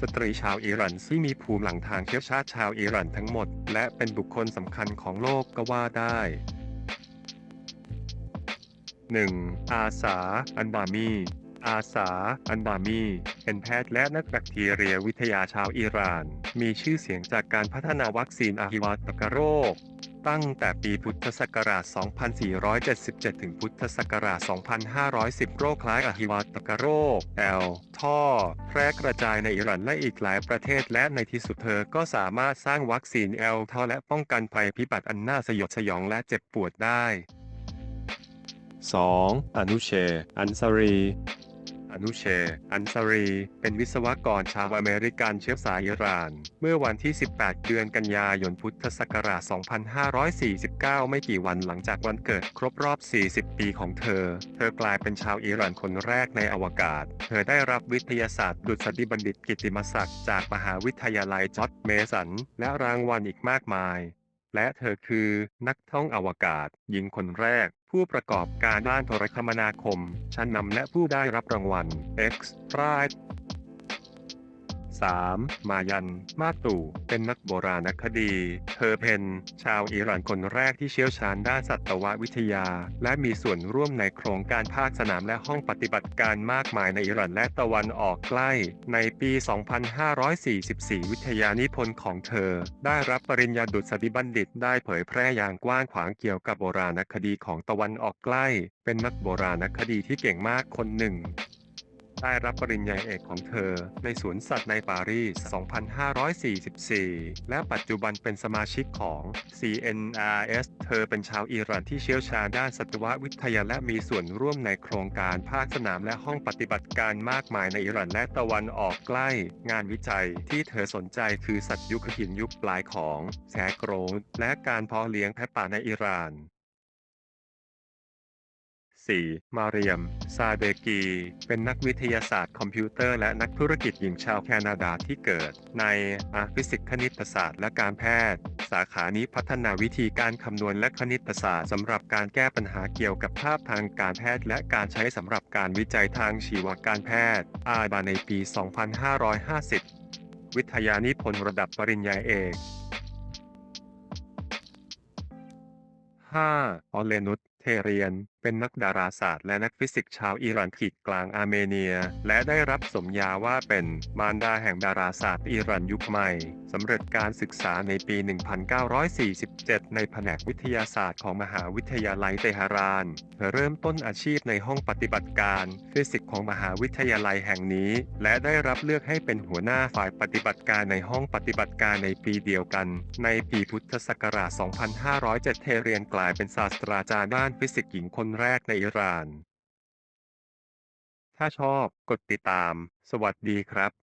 สตรีชาวอิหร่านที่มีภูมิหลังทางเชื้อชาติชาวอิหร่านทั้งหมด และเป็นบุคคลสำคัญของโลกก็ว่าได้ 1. อาสา อันบามี อาสา อันบามีเป็นแพทย์และนักแบคทีเรียวิทยาชาวอิหร่าน มีชื่อเสียงจากการพัฒนาวัคซีนอาฮิวาตกโรค ตั้งแต่ปีพุทธศักราช 2477 ถึงพุทธศักราช 2510 โรคคล้ายอหิวาตกโรค แอล ท่อ แพร่กระจายในอิหร่านและอีกหลายประเทศและในที่สุดเธอก็สามารถสร้างวัคซีนแอลท่อและป้องกันภัยพิบัติอันน่าสยดสยองและเจ็บปวดได้ 2. อนุเช อันซารี นุเช อันซารี เป็นวิศวกรชาวอเมริกันเชื้อสายอิหร่าน เมื่อวันที่ 18 เดือนกันยายนพุทธศักราช 2549 ไม่กี่วันหลังจากวันเกิดครบรอบ 40 ปีของเธอ เธอกลายเป็นชาวอิหร่านคนแรกในอวกาศ เธอได้รับวิทยาศาสตร์ดุษฎีบัณฑิตกิตติมศักดิ์จากมหาวิทยาลัยจอร์จเมสัน และรางวัลอีกมากมาย และเธอคือนักท่องอวกาศหญิงคนแรก ผู้ประกอบการด้านโทรคมนาคม ชั้นนำและผู้ได้รับรางวัล X Prize 3. มายัน มาตูเป็นนักโบราณคดี เธอเป็นชาวอิหร่านคนแรกที่เชี่ยวชาญด้านสัตววิทยา และมีส่วนร่วมในโครงการภาคสนามและห้องปฏิบัติการมากมายในอิหร่านและตะวันออกใกล้ ในปี 2544 วิทยานิพนธ์ของเธอ ได้รับปริญญาดุษฎีบัณฑิต ได้เผยแพร่อย่างกว้างขวางเกี่ยวกับโบราณคดีของตะวันออกใกล้ เป็นนักโบราณคดีที่เก่งมากคนหนึ่ง ได้รับปริญญาเอกของเธอ ในสวนสัตว์ในปารีส 2544 และปัจจุบันเป็นสมาชิกของ CNRS เธอเป็นชาวอิหร่านที่เชี่ยวชาญด้านสัตววิทยาและมีส่วนร่วมในโครงการภาคสนามและห้องปฏิบัติการมากมายในอิหร่านและตะวันออกใกล้ งานวิจัยที่เธอสนใจคือสัตว์ยุคหินยุคปลายของแสโกรนและการเพาะเลี้ยงแพะป่าในอิหร่าน 4. มาเรียม ซาเดกี เป็นนักวิทยาศาสตร์คอมพิวเตอร์และนักธุรกิจหญิงชาวแคนาดาที่เกิด ในอาฟิสิกส์คณิตศาสตร์และการแพทย์ สาขานี้พัฒนาวิธีการคำนวณและคณิตศาสตร์สำหรับการแก้ปัญหาเกี่ยวกับภาพทางการแพทย์ และการใช้สำหรับการวิจัยทางชีวการแพทย์ อาบาในปี 2550 วิทยานิพนธ์ระดับปริญญาเอก 5. ออเลนุตเทเรียน เป็นนักดาราศาสตร์และนักฟิสิกส์ชาวอิหร่านขีดกลางอาร์เมเนีย และได้รับสมญาว่าเป็นมารดาแห่งดาราศาสตร์อิหร่านยุคใหม่สำเร็จการศึกษาในปี 1947 ในแผนกวิทยาศาสตร์ของมหาวิทยาลัยเตหะรานเธอเริ่มต้นอาชีพในห้องปฏิบัติการ ฟิสิกส์ของมหาวิทยาลัยแห่งนี้ และได้รับเลือกให้เป็นหัวหน้าฝ่ายปฏิบัติการในห้องปฏิบัติการในปีเดียวกัน ในปีพุทธศักราช 2507เทเรียนกลายเป็นศาสตราจารย์ด้านฟิสิกส์หญิงคนแรกในอิหร่าน ถ้าชอบกดติดตาม สวัสดีครับ